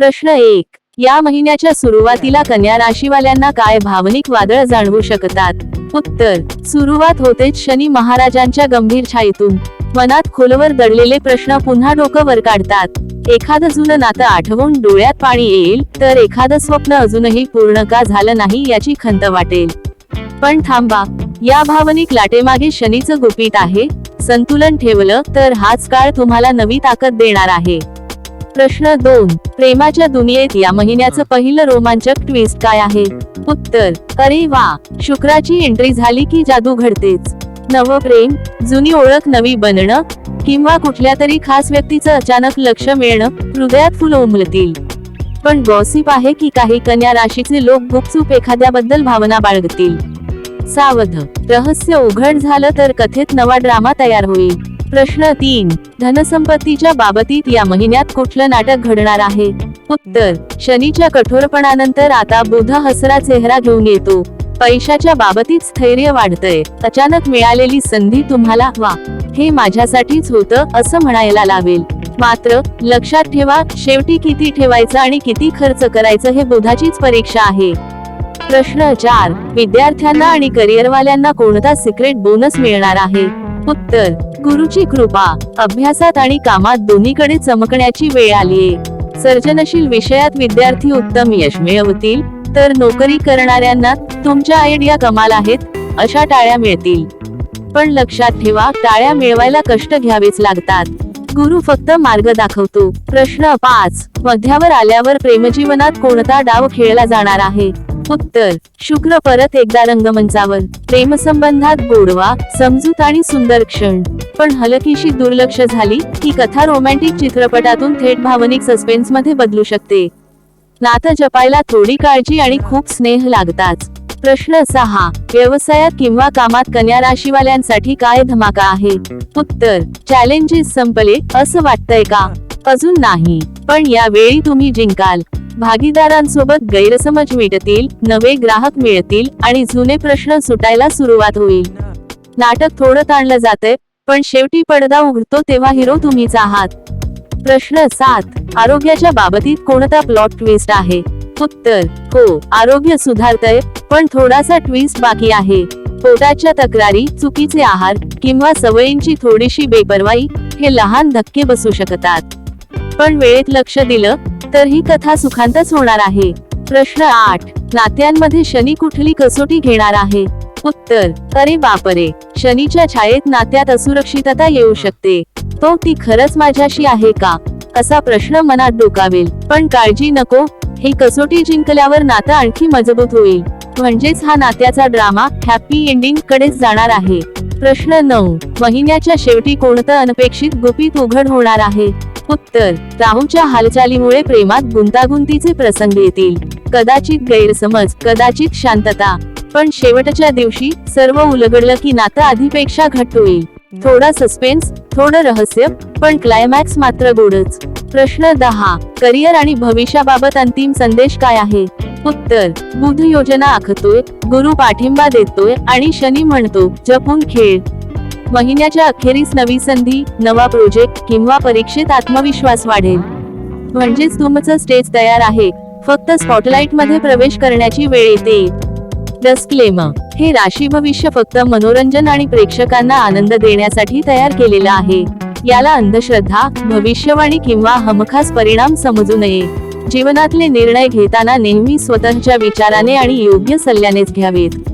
प्रश्न एक. या महिन्याच्या सुरुवातीला कन्या राशीवाल्यांना काय भावनिक वादळ जाणवू शकतात? उत्तर. सुरुवात होतेच शनी महाराजांच्या गंभीर छाईतून मनात खोलवर दडलेले प्रश्न पुन्हा डोकं वर काढतात. एखादं जुनं नातं आठवून डोळ्यात पाणी येईल तर एखादं स्वप्न अजूनही पूर्ण का झालं नाही याची खंत वाटेल. पण थांबा. या भावनिक लाटेमागे शनीचं गुपित आहे. संतुलन ठेवलं तर हाच काळ तुम्हाला नवी ताकद देणार आहे. प्रश्न दोन. प्रेमाच्या दुनियेत या महिन्याचं पहिलं रोमांचक ट्विस्ट काय आहे? उत्तर अरे वा! शुक्राची एंट्री झाली की जादू घडतेच. नव प्रेम जुनी ओळख नवी बनणं किंवा कुठल्या तरी खास व्यक्तीचं अचानक लक्ष मिळणं हृदयात फुलं उमलतील. पण गॉसिप आहे की काही कन्या राशीचे लोक गुपचूप एखाद्याबद्दल भावना बाळगतील. सावध. रहस्य उघड झालं तर कथेत नवा ड्रामा तयार होईल. प्रश्न तीन. धनसंपत्तीच्या बाबतीत या महिन्यात कुठलं नाटक घडणार आहे? उत्तर. शनीच्या कठोरपणानंतर आता बुध हसरा चेहरा घेऊन येतो. पैशाच्या बाबतीत स्थैर्य वाढतंय. अचानक मिळालेली संधी तुम्हाला वा. हे माझ्यासाठीच होतं असं म्हणायला लावेल. मात्र लक्षात ठेवा शेवटी किती ठेवायचं आणि किती खर्च करायचं हे बुधाचीच परीक्षा आहे. प्रश्न चार. विद्यार्थ्यांना आणि करिअरवाल्यांना कोणता सिक्रेट बोनस मिळणार आहे? उत्तर गुरुची कृपा अभ्यासात आणि कामात दोन्हीकडे चमकण्याची वेळ आलीये सर्जनशील विषयात विद्यार्थी उत्तम यश मिळवतील तर नोकरी करणाऱ्यांना तुमच्या आयडिया कमाल आहेत अशा टाळ्या मिळतील. पण लक्षात ठेवा टाळ्या मिळवायला कष्ट घ्यावेच लागतात. गुरु फक्त मार्ग दाखवतो. प्रश्न पाच. मध्यावर आल्यावर प्रेमजीवनात कोणता डाव खेळला जाणार आहे? उत्तर शुक्र परत एकदा रंगमंचावर. प्रेमसंबंधात गोडवा समजूत आणि सुंदर क्षण. पण हलकीशी दुर्लक्ष झाली की कथा रोमॅन्टिक चित्रपटातून थेट भावनिक सस्पेन्समध्ये बदलू शकते. नातं जपायला थोडी काळजी आणि खूप स्नेह लागताच प्रश्न सहा व्यवसायात किंवा कामात कन्या राशीवाल्यांसाठी काय धमाका आहे? उत्तर चॅलेंजेस संपले असं वाटतंय का? अजून नाही. पण यावेळी तुम्ही जिंकाल. भागीदारांसोबत गैरसमज मिटतील नवे ग्राहक मिळतील आणि जुने प्रश्न सुटायला सुरुवात होईल. नाटक थोडं ताणलं जातंय पण शेवटी पडदा उघडतो तेव्हा हिरो तुम्हीच आहात. प्रश्न सात आरोग्याच्या बाबतीत कोणता प्लॉट ट्विस्ट आहे? उत्तर हो आरोग्य सुधारतय पण थोडासा ट्विस्ट बाकी आहे. पोटाच्या तक्रारी चुकीचे आहार किंवा सवयींची थोडीशी बेपरवाई हे लहान धक्के बसू शकतात. पण वेळेत लक्ष दिलं तर ही कथा सुखांतच होणार आहे. प्रश्न आठ. नात्यांमध्ये शनी कुठली कसोटी घेणार आहे? उत्तर. अरे बापरे! शनीच्या छायेत नात्यात असुरक्षितता येऊ शकते. तो ती खरंच माझ्याशी आहे का? असा प्रश्न मनात डोकावेल. पण काळजी नको. ही कसोटी जिंकल्यावर नातं आणखी मजबूत होईल. म्हणजेच हा नात्याचा ड्रामा हॅपी एंडिंग कडेच जाणार आहे. प्रश्न नऊ. महिन्याच्या शेवटी कोणतं अनपेक्षित गुपित उघड होणार आहे? उत्तर राहूच्या हालचालीमुळे प्रेमात गुंतागुंतीचे प्रसंग येतील. कदाचित गैरसमज कदाचित शांतता. पण शेवटच्या दिवशी सर्व उलगडलं की नातं आधीपेक्षा घट्ट होईल. थोडा सस्पेन्स थोडं रहस्य पण क्लायमॅक्स मात्र गोडच. प्रश्न दहा करिअर आणि भविष्याबाबत अंतिम संदेश काय आहे? उत्तर बुध योजना आखतोय गुरु पाठिंबा देतोय आणि शनी म्हणतो जपून खेळ. महिन्याच्या अखेरीस नवी संधी नवा प्रोजेक्ट किंवा परीक्षेत आत्मविश्वास वाढेल. म्हणजेच तुमचं स्टेज तयार आहे. फक्त स्पॉटलाइटमध्ये प्रवेश करण्याची वेळ येते. डस्क्लेमर हे राशी भविष्य फक्त मनोरंजन आणि प्रेक्षकांना आनंद देण्यासाठी तयार केलेलं आहे. याला अंधश्रद्धा भविष्यवाणी किंवा हमखास परिणाम समजू नये. जीवनातले निर्णय घेताना नेहमी स्वतःच्या विचाराने आणि योग्य सल्ल्यानेच घ्यावेत.